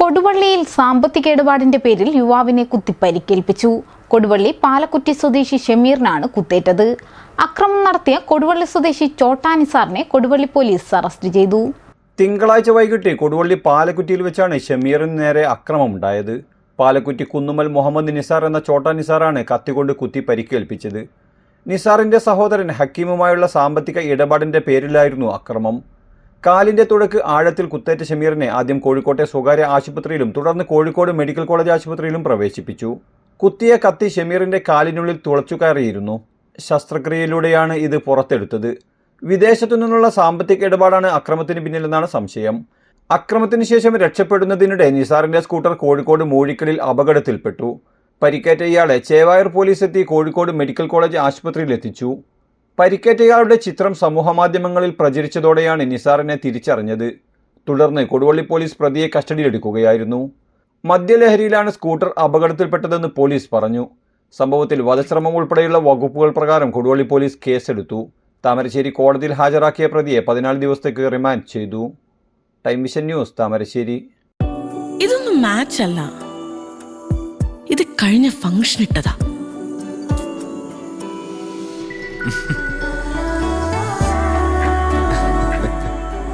കൊടുവള്ളിയിൽ സാമ്പത്തിക ഇടപാടിന്റെ പേരിൽ യുവാവിനെ കുത്തി പരിക്കേൽപ്പിച്ചു. കൊടുവള്ളി പാലക്കുറ്റി സ്വദേശി ഷമീറിനാണ് കുത്തേറ്റത്. അക്രമം നടത്തിയ കൊടുവള്ളി സ്വദേശി ചോട്ടാനിസാറിനെ കൊടുവള്ളി പോലീസ് അറസ്റ്റ് ചെയ്തു. തിങ്കളാഴ്ച വൈകിട്ട് കൊടുവള്ളി പാലക്കുറ്റിയിൽ വെച്ചാണ് ഷമീറിന് നേരെ അക്രമമുണ്ടായത്. പാലക്കുറ്റി കുന്നുമൽ മുഹമ്മദ് നിസാർ എന്ന ചോട്ടാ നിസാറാണ് കത്തികൊണ്ട് കുത്തി പരിക്കേൽപ്പിച്ചത്. നിസാറിന്റെ സഹോദരൻ ഹക്കീമുമായുള്ള സാമ്പത്തിക ഇടപാടിന്റെ പേരിലായിരുന്നു അക്രമം. കാലിന്റെ തുടക്ക് ആഴത്തിൽ കുത്തേറ്റ ഷമീറിനെ ആദ്യം കോഴിക്കോട്ടെ സ്വകാര്യ ആശുപത്രിയിലും തുടർന്ന് കോഴിക്കോട് മെഡിക്കൽ കോളേജ് ആശുപത്രിയിലും പ്രവേശിപ്പിച്ചു. കുത്തിയ കത്തി ഷമീറിന്റെ കാലിനുള്ളിൽ തുളച്ചു കയറിയിരുന്നു. ശസ്ത്രക്രിയയിലൂടെയാണ് ഇത് പുറത്തെടുത്തത്. വിദേശത്തു നിന്നുള്ള സാമ്പത്തിക ഇടപാടാണ് അക്രമത്തിന് പിന്നിലെന്നാണ് സംശയം. അക്രമത്തിന് ശേഷം രക്ഷപ്പെടുന്നതിനിടെ നിസാറിന്റെ സ്കൂട്ടർ കോഴിക്കോട് മൂഴിക്കലിൽ അപകടത്തിൽപ്പെട്ടു. പരിക്കേറ്റ ഇയാളെ ചേവായർ പോലീസ് എത്തി കോഴിക്കോട് മെഡിക്കൽ കോളേജ് ആശുപത്രിയിൽ എത്തിച്ചു പരിക്കേറ്റയാളുടെ ചിത്രം സമൂഹമാധ്യമങ്ങളിൽ പ്രചരിച്ചതോടെയാണ് നിസാറിനെ തിരിച്ചറിഞ്ഞത്. തുടർന്ന് കൊടുവള്ളി പോലീസ് പ്രതിയെ കസ്റ്റഡിയിലെടുക്കുകയായിരുന്നു. മദ്യലഹരിയിലാണ് സ്കൂട്ടർ അപകടത്തിൽപ്പെട്ടതെന്ന് പോലീസ് പറഞ്ഞു. സംഭവത്തിൽ വധശ്രമം ഉൾപ്പെടെയുള്ള വകുപ്പുകൾ പ്രകാരം കൊടുവള്ളി പോലീസ് കേസെടുത്തു. താമരശ്ശേരി കോടതിയിൽ ഹാജരാക്കിയ പ്രതിയെ പതിനാല് ദിവസത്തേക്ക് റിമാൻഡ് ചെയ്തു. Time vision news Thamarassery. ഇതൊന്നും മാച്ച് അല്ല ഇത് കഴിഞ്ഞ ഫംഗ്ഷൻ ഇട്ടതാ